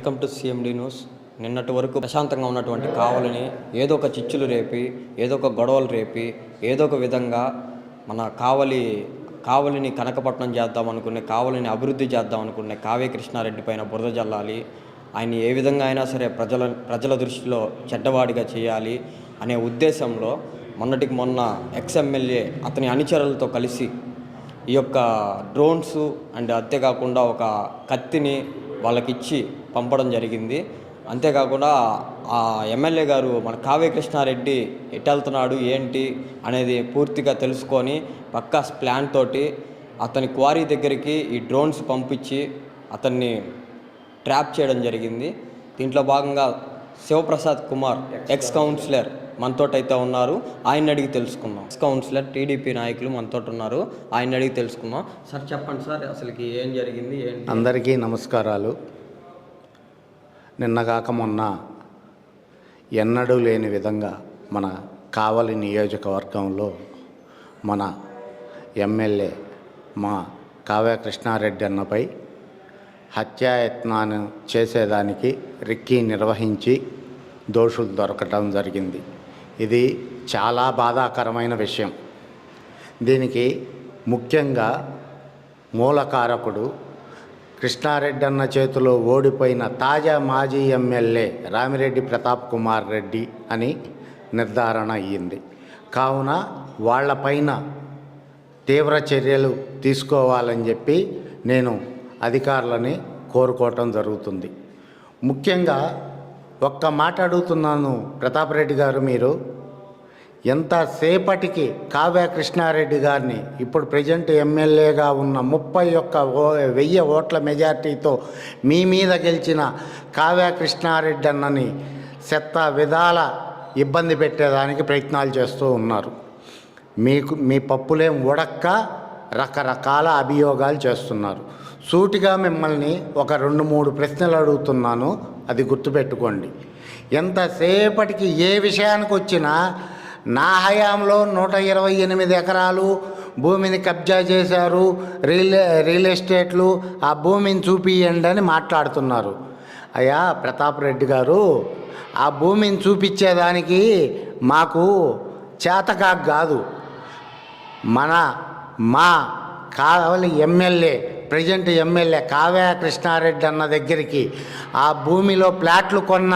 Welcome to CMD news నిన్నటి వరకు ప్రశాంతంగా ఉన్నటువంటి కావలిని ఏదో ఒక చిచ్చులు రేపి ఏదో ఒక గొడవలు రేపి ఏదో ఒక విధంగా మన కావలి కావలిని కనకపట్నం చేద్దాం అనుకునే కావలిని అభివృద్ధి చేద్దాం అనుకునే కావ్య కృష్ణారెడ్డి పైన బురద జల్లాలి. ఆయన ఏ విధంగా అయినా సరే ప్రజల ప్రజల దృష్టిలో చెడ్డవాడిగా చేయాలి అనే ఉద్దేశంలో మొన్నటికి మొన్న ఎక్స్ఎమ్మెల్యే అతని అనుచరులతో కలిసి ఈ యొక్క డ్రోన్స్ అండ్ అంతేకాకుండా ఒక కత్తిని వాళ్ళకిచ్చి పంపడం జరిగింది. అంతేకాకుండా ఆ ఎమ్మెల్యే గారు మన కావ్య కృష్ణారెడ్డి ఎటు వెళ్తున్నాడు ఏంటి అనేది పూర్తిగా తెలుసుకొని పక్కా ప్లాన్ తోటి అతని క్వారీ దగ్గరికి ఈ డ్రోన్స్ పంపించి అతన్ని ట్రాప్ చేయడం జరిగింది. దీంట్లో భాగంగా శివప్రసాద్ కుమార్ ఎక్స్ కౌన్సిలర్ మనతోటైతే ఉన్నారు. ఆయన అడిగి తెలుసుకుందాం. కౌన్సిలర్ టీడీపీ నాయకులు మనతోటి ఉన్నారు. ఆయన అడిగి తెలుసుకుందాం. సార్ చెప్పండి సార్ అసలుకి ఏం జరిగింది ఏంటి? అందరికీ నమస్కారాలు. నిన్నగాక మొన్న ఎన్నడూ లేని విధంగా మన కావలి నియోజకవర్గంలో మన ఎమ్మెల్యే మా కావ్య కృష్ణారెడ్డి అన్నపై హత్యాయత్నాన్ని చేసేదానికి రిక్కీ నిర్వహించి దోషులు దొరకటం జరిగింది. ఇది చాలా బాధాకరమైన విషయం. దీనికి ముఖ్యంగా మూలకారకుడు కృష్ణారెడ్డి అన్న చేతిలో ఓడిపోయిన తాజా మాజీ ఎమ్మెల్యే రామిరెడ్డి ప్రతాప్ కుమార్ రెడ్డి అని నిర్ధారణ అయ్యింది. కావున వాళ్ళపైన తీవ్ర చర్యలు తీసుకోవాలని చెప్పి నేను అధికారులని కోరుకోవటం జరుగుతుంది. ముఖ్యంగా ఒక్క మాట అడుగుతున్నాను ప్రతాప్ రెడ్డి గారు మీరు. ఎంతసేపటికి కావ్య కృష్ణారెడ్డి గారిని ఇప్పుడు ప్రజెంట్ ఎమ్మెల్యేగా ఉన్న ముప్పై ఒక్క వెయ్యి ఓట్ల మెజార్టీతో మీ మీద గెలిచిన కావ్య కృష్ణారెడ్డి అన్నని చెత్త విధాల ఇబ్బంది పెట్టేదానికి ప్రయత్నాలు చేస్తూ ఉన్నారు. మీకు మీ పప్పులేం ఉడక్క రకరకాల అభియోగాలు చేస్తున్నారు. సూటిగా మిమ్మల్ని ఒక రెండు మూడు ప్రశ్నలు అడుగుతున్నాను. అది గుర్తుపెట్టుకోండి. ఎంతసేపటికి ఏ విషయానికి వచ్చినా నా హయాంలో నూట ఇరవై ఎనిమిది ఎకరాలు భూమిని కబ్జా చేశారు రియల్ రియల్ ఎస్టేట్లు ఆ భూమిని చూపియండి అని మాట్లాడుతున్నారు. అయ్యా ప్రతాప్ రెడ్డి గారు ఆ భూమిని చూపించేదానికి మాకు చేతకా కాదు. మన మా Kavali MLA present MLA Kavya Krishnareddy అన్న దగ్గరికి ఆ భూమిలో ప్లాట్లు కొన్న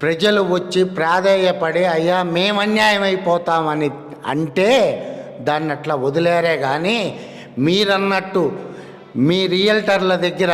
ప్రజలు వచ్చి ప్రాధేయపడి అయ్యా మేము అన్యాయం అయిపోతామని అంటే దాన్ని అట్లా వదిలేరే కానీ మీరన్నట్టు మీ రియల్టర్ల దగ్గర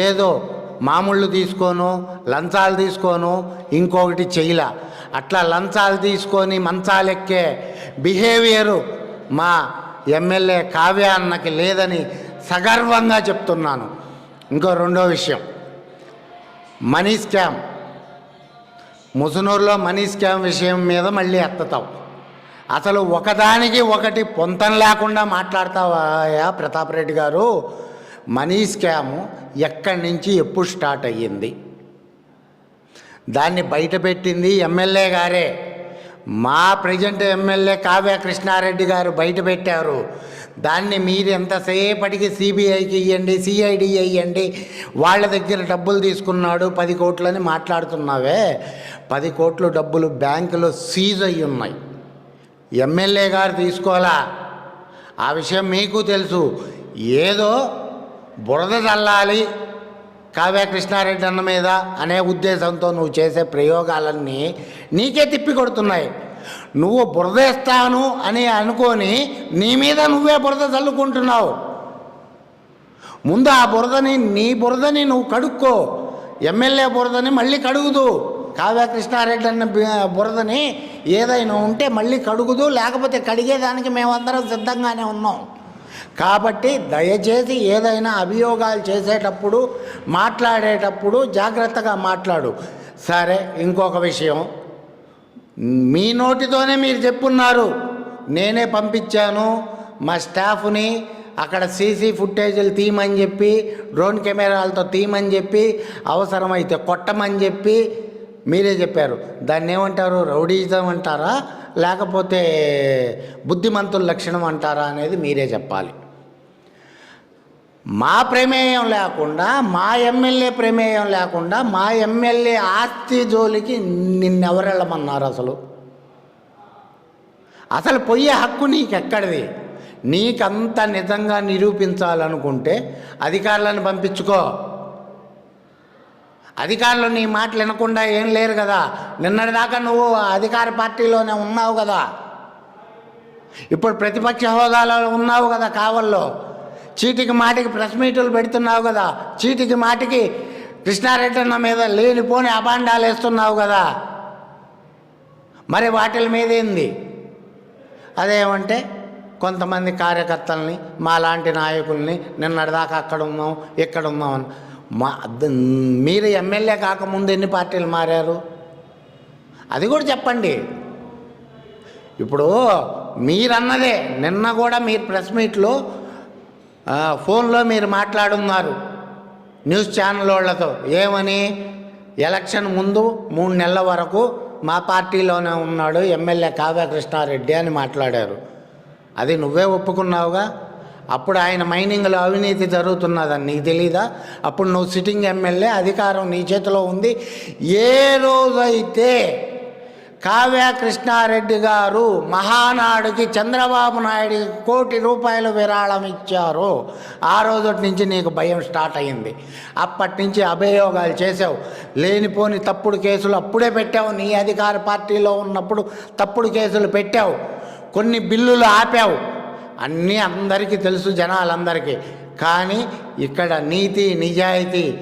ఏదో మామూళ్ళు తీసుకోను లంచాలు తీసుకోను ఇంకొకటి చేయలా. అట్లా లంచాలు తీసుకొని మంచాలెక్కే బిహేవియరు మా ఎమ్మెల్యే కావ్య అన్నకి లేదని సగర్వంగా చెప్తున్నాను. ఇంకో రెండో విషయం. Money scam. ముసునూరులో మనీ స్కామ్ విషయం మీద మళ్ళీ ఎత్తతావు. అసలు ఒకదానికి ఒకటి పొంతం లేకుండా మాట్లాడతావా ప్రతాప్ రెడ్డి గారు? మనీ స్కాము ఎక్కడి నుంచి ఎప్పుడు స్టార్ట్ అయ్యింది? దాన్ని బయటపెట్టింది ఎమ్మెల్యే గారే. మా ప్రజెంట్ ఎమ్మెల్యే కావ్య కృష్ణారెడ్డి గారు బయట పెట్టారు. దాన్ని మీరు ఎంతసేపటికి సిబిఐకి ఇవ్వండి సిఐడి ఇవ్వండి వాళ్ళ దగ్గర డబ్బులు తీసుకున్నాడు పది కోట్లని మాట్లాడుతున్నావే. పది కోట్లు డబ్బులు బ్యాంకులో సీజ్ అయ్యి ఉన్నాయి ఎమ్మెల్యే గారు తీసుకోవాలా? ఆ విషయం మీకు తెలుసు. ఏదో బురద చల్లాలి కావ్య కృష్ణారెడ్డి అన్న మీద అనే ఉద్దేశంతో నువ్వు చేసే ప్రయోగాలన్నీ నీకే తిప్పి కొడుతున్నాయి. నువ్వు బురదేస్తాను అని అనుకొని నీ మీద నువ్వే బురద చల్లుకుంటున్నావు. ముందు ఆ బురదని నీ బురదని నువ్వు కడుక్కో. ఎమ్మెల్యే బురదని మళ్ళీ కడుగుదు. కావ్య కృష్ణారెడ్డి అన్న బురదని ఏదైనా ఉంటే మళ్ళీ కడుగుదు లేకపోతే కడిగేదానికి మేమందరం సిద్ధంగానే ఉన్నాం. కాబట్టి దయచేసి ఏదైనా అభియోగాలు చేసేటప్పుడు మాట్లాడేటప్పుడు జాగ్రత్తగా మాట్లాడు. సరే ఇంకొక విషయం. మీ నోటితోనే మీరు చెప్పున్నారు. నేనే పంపించాను. మా స్టాఫ్ని అక్కడ సీసీ ఫుటేజీలు తీయమని చెప్పి డ్రోన్ కెమెరాలతో తీయమని చెప్పి అవసరమైతే కొట్టమని చెప్పి మీరే చెప్పారు. దాన్ని ఏమంటారు? రౌడీజం అంటారా? లేకపోతే బుద్ధిమంతుల లక్షణం అంటారా అనేది మీరే చెప్పాలి. మా ప్రమేయం లేకుండా మా ఎమ్మెల్యే ప్రమేయం లేకుండా మా ఎమ్మెల్యే ఆస్తి జోలికి నిన్నెవరెళ్ళమన్నారు అసలు? అసలు పోయే హక్కు నీకెక్కడిది? నీకంత నిజంగా నిరూపించాలనుకుంటే అధికారులను పంపించుకో. అధికారులు నీ మాటలు వినకుండా ఏం లేరు కదా? నిన్నటిదాకా నువ్వు అధికార పార్టీలోనే ఉన్నావు కదా? ఇప్పుడు ప్రతిపక్ష హోదాలో ఉన్నావు కదా కావల్లో? చీటికి మాటికి ప్రెస్ మీటులు పెడుతున్నావు కదా. చీటికి మాటికి కృష్ణారెడ్డన్న మీద లేనిపోని అభాండాలు వేస్తున్నావు కదా. మరి వాటిల మీద ఏంది? అదేమంటే కొంతమంది కార్యకర్తల్ని మా లాంటి నాయకుల్ని నిన్నటిదాకా అక్కడ ఉన్నాం ఇక్కడ ఉన్నాం అని. మా ద- మీరు ఎమ్మెల్యే కాకముందు ఎన్ని పార్టీలు మారారు? అది కూడా చెప్పండి. ఇప్పుడు మీరన్నదే నిన్న కూడా మీరు ప్రెస్ మీట్లో ఫోన్లో మీరు మాట్లాడున్నారు. న్యూస్ ఛానల్ వాళ్ళతో ఏమని? ఎలక్షన్ ముందు మూడు నెలల వరకు మా పార్టీలోనే ఉన్నాడు ఎమ్మెల్యే కావ్య కృష్ణారెడ్డి అని మాట్లాడారు. అది నువ్వే ఒప్పుకున్నావుగా? అప్పుడు ఆయన మైనింగ్లో అవినీతి జరుగుతున్నదని నీకు తెలీదా? అప్పుడు నువ్వు సిట్టింగ్ ఎమ్మెల్యే అధికారం నీ చేతిలో ఉంది. ఏ రోజైతే కావ్య కృష్ణారెడ్డి గారు మహానాడుకి చంద్రబాబు నాయుడు కోటి రూపాయలు విరాళం ఇచ్చారు ఆ రోజు నుంచి నీకు భయం స్టార్ట్ అయింది. అప్పటి నుంచి అభియోగాలు చేసావు లేనిపోని తప్పుడు కేసులు అప్పుడే పెట్టావు. నీ అధికార పార్టీలో ఉన్నప్పుడు తప్పుడు కేసులు పెట్టావు. కొన్ని బిల్లులు ఆపావు. అన్నీ అందరికీ తెలుసు జనాలందరికీ. కానీ ఇక్కడ నీతి నిజాయితీ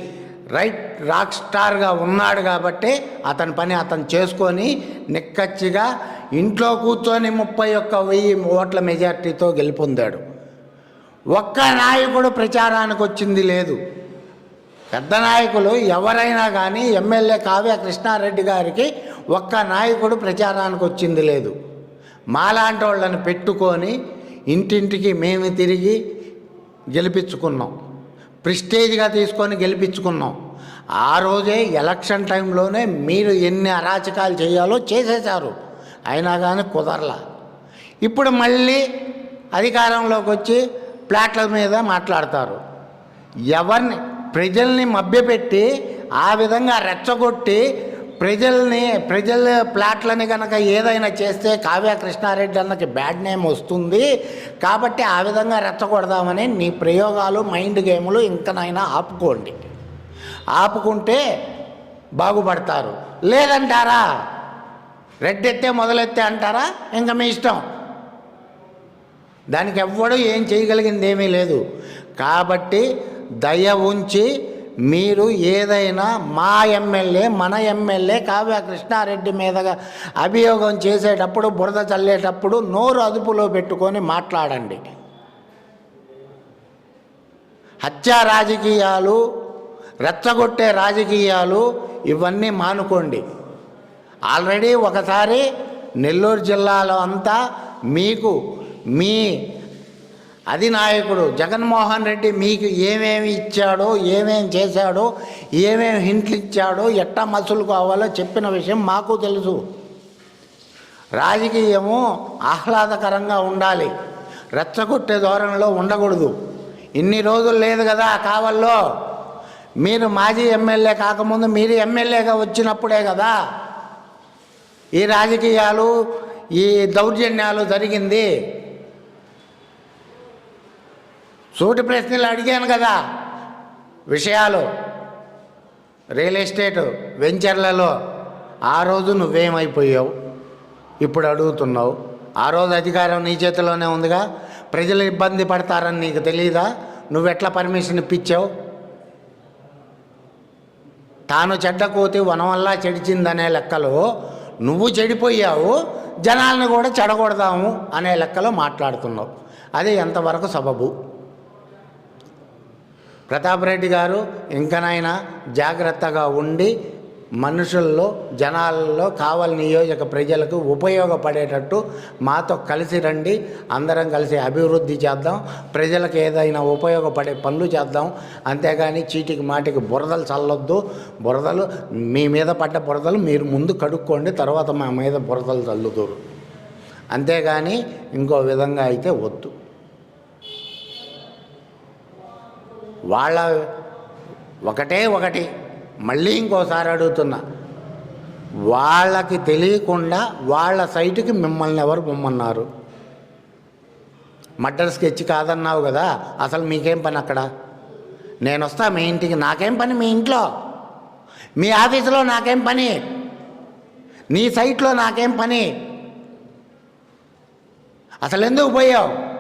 రైట్ రాక్ స్టార్గా ఉన్నాడు కాబట్టి అతని పని అతను చేసుకొని నిక్కచ్చిగా ఇంట్లో కూర్చొని ముప్పై ఒక్క వెయ్యి ఓట్ల మెజార్టీతో గెలుపొందాడు. ఒక్క నాయకుడు ప్రచారానికి వచ్చింది లేదు. పెద్ద నాయకులు ఎవరైనా కానీ ఎమ్మెల్యే కావ్య కృష్ణారెడ్డి గారికి ఒక్క నాయకుడు ప్రచారానికి వచ్చింది లేదు. మాలాంటి వాళ్ళని పెట్టుకొని ఇంటింటికి మేము తిరిగి గెలిపించుకున్నాం. ప్రిస్టేజ్గా తీసుకొని గెలిపించుకున్నాం. ఆ రోజే ఎలక్షన్ టైంలోనే మీరు ఎన్ని అరాచకాలు చేయాలో చేసేశారు. అయినా కానీ కుదరలా. ఇప్పుడు మళ్ళీ అధికారంలోకి వచ్చి ప్లాట్ల మీద మాట్లాడతారు. ఎవరిని ప్రజల్ని మభ్యపెట్టి ఆ విధంగా రెచ్చగొట్టి ప్రజల్ని ప్రజల ప్లాట్లని కనుక ఏదైనా చేస్తే కావ్య కృష్ణారెడ్డి అన్నకి బ్యాడ్ నేమ్ వస్తుంది. కాబట్టి ఆ విధంగా రెచ్చగొడదామని నీ ప్రయోగాలు మైండ్ గేములు ఇంకనైనా ఆపుకోండి. ఆపుకుంటే బాగుపడతారు. లేదంటారా? రెడ్డెత్తే మొదలెత్తే అంటారా? ఇంకా మీ ఇష్టం. దానికి ఎవ్వడూ ఏం చేయగలిగింది ఏమీ లేదు. కాబట్టి దయ ఉంచి మీరు ఏదైనా మా ఎమ్మెల్యే మన ఎమ్మెల్యే కావ్య కృష్ణారెడ్డి మీదగా అభియోగం చేసేటప్పుడు బురద చల్లేటప్పుడు నోరు అదుపులో పెట్టుకొని మాట్లాడండి. హత్యా రాజకీయాలు రెచ్చగొట్టే రాజకీయాలు ఇవన్నీ మానుకోండి. ఆల్రెడీ ఒకసారి నెల్లూరు జిల్లాలో అంతా మీకు మీ అధినాయకుడు జగన్మోహన్ రెడ్డి మీకు ఏమేమి ఇచ్చాడో ఏమేమి చేశాడో ఏమేమి హింట్లు ఇచ్చాడో ఎట్టా మసులు కావాలో చెప్పిన విషయం మాకు తెలుసు. రాజకీయము ఆహ్లాదకరంగా ఉండాలి. రెచ్చగొట్టే ధోరణిలో ఉండకూడదు. ఇన్ని రోజులు లేదు కదా కావల్లో. మీరు మాజీ ఎమ్మెల్యే కాకముందు మీరు ఎమ్మెల్యేగా వచ్చినప్పుడే కదా ఈ రాజకీయాలు ఈ దౌర్జన్యాలు జరిగింది. సూటి ప్రశ్నలు అడిగాను కదా. విషయాలు. రియల్ ఎస్టేట్ వెంచర్లలో ఆ రోజు నువ్వేమైపోయావు? ఇప్పుడు అడుగుతున్నావు. ఆ రోజు అధికారం నీ చేతిలోనే ఉందిగా. ప్రజలు ఇబ్బంది పడతారని నీకు తెలియదా నువ్వెట్లా పర్మిషన్ ఇప్పించావు? తాను చెడ్డ కోతి వనం వల్ల చెడిచిందనే లెక్కలో నువ్వు చెడిపోయావు. జనాలను కూడా చెడగొడదాము అనే లెక్కలో మాట్లాడుతున్నావు. అది ఎంతవరకు సబబు? ప్రతాప్ రెడ్డి గారు ఇంకనైనా జాగ్రత్తగా ఉండి మనుషుల్లో జనాల్లో కావలి నియోజక ప్రజలకు ఉపయోగపడేటట్టు మాతో కలిసి రండి అందరం కలిసి అభివృద్ధి చేద్దాం ప్రజలకు ఏదైనా ఉపయోగపడే పనులు చేద్దాం. అంతేగాని చీటికి మాటికి బురదలు చల్లొద్దు. బురదలు మీ మీద పడ్డ బురదలు మీరు ముందు కడుక్కోండి తర్వాత మా మీద బురదలు చల్లుతురు అంతేగాని ఇంకో విధంగా అయితే వద్దు. వాళ్ళ ఒకటే ఒకటి. మళ్ళీ ఇంకోసారి అడుగుతున్నా. వాళ్ళకి తెలియకుండా వాళ్ళ సైటుకి మిమ్మల్ని ఎవరు పొమ్మన్నారు? మర్డర్ స్కెచ్ కాదన్నావు కదా అసలు మీకేం పని అక్కడ? నేను వస్తా మీ ఇంటికి నాకేం పని మీ ఇంట్లో? మీ ఆఫీసులో నాకేం పని? నీ సైట్లో నాకేం పని? అసలు ఎందుకు పోయావు?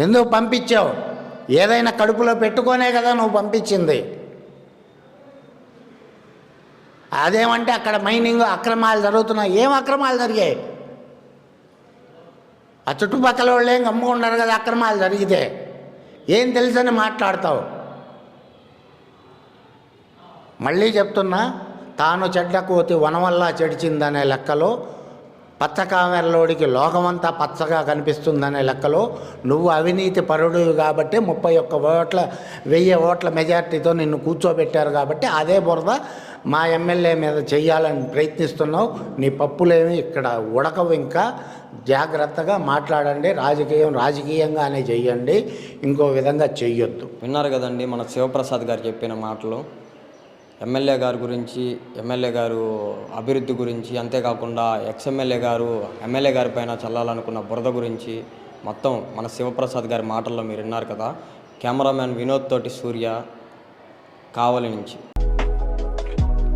ఎందుకు పంపించావు? ఏదైనా కడుపులో పెట్టుకోనే కదా నువ్వు పంపించింది. అదేమంటే అక్కడ మైనింగ్ అక్రమాలు జరుగుతున్నాయి. ఏం అక్రమాలు జరిగాయి? ఆ చుట్టుపక్కల వాళ్ళు ఏం గమ్ముకున్నారు కదా అక్రమాలు జరిగితే. ఏం తెలుసని మాట్లాడతావు? మళ్ళీ చెప్తున్నా తాను చెడ్డ కోతి వనవల్లా చెడిచిందనే లెక్కలో పచ్చకామెరలోడికి లోకమంతా పచ్చగా కనిపిస్తుందనే లెక్కలో నువ్వు అవినీతి పరుడు కాబట్టి ముప్పై ఒక్క ఓట్ల వెయ్యి ఓట్ల మెజార్టీతో నిన్ను కూర్చోబెట్టారు కాబట్టి అదే బురద మా ఎమ్మెల్యే మీద చెయ్యాలని ప్రయత్నిస్తున్నావు. నీ పప్పులేమి ఇక్కడ ఉడకవు ఇంకా. జాగ్రత్తగా మాట్లాడండి. రాజకీయం రాజకీయంగానే చెయ్యండి. ఇంకో విధంగా చెయ్యొద్దు. విన్నారు కదండి మన శివప్రసాద్ గారు చెప్పిన మాటలు. ఎమ్మెల్యే గారి గురించి ఎమ్మెల్యే గారు అభివృద్ధి గురించి అంతేకాకుండా ఎక్స్ఎమ్మెల్యే గారు ఎమ్మెల్యే గారి పైన చల్లాలనుకున్న బురద గురించి మొత్తం మన శివప్రసాద్ గారి మాటల్లో మీరు విన్నారు కదా. కెమెరామ్యాన్ వినోద్ తోటి సూర్య కావలి నుంచి.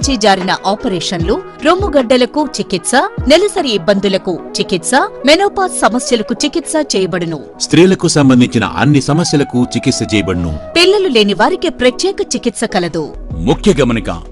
జారిన ఆపరేషన్లు రొమ్ముగడ్డలకు చికిత్స నెలసరి ఇబ్బందులకు చికిత్స మెనోపాజ్ సమస్యలకు చికిత్స చేయబడును. స్త్రీలకు సంబంధించిన అన్ని సమస్యలకు చికిత్స చేయబడును. పిల్లలు లేని వారికి ప్రత్యేక చికిత్స కలదు. ముఖ్య గమనిక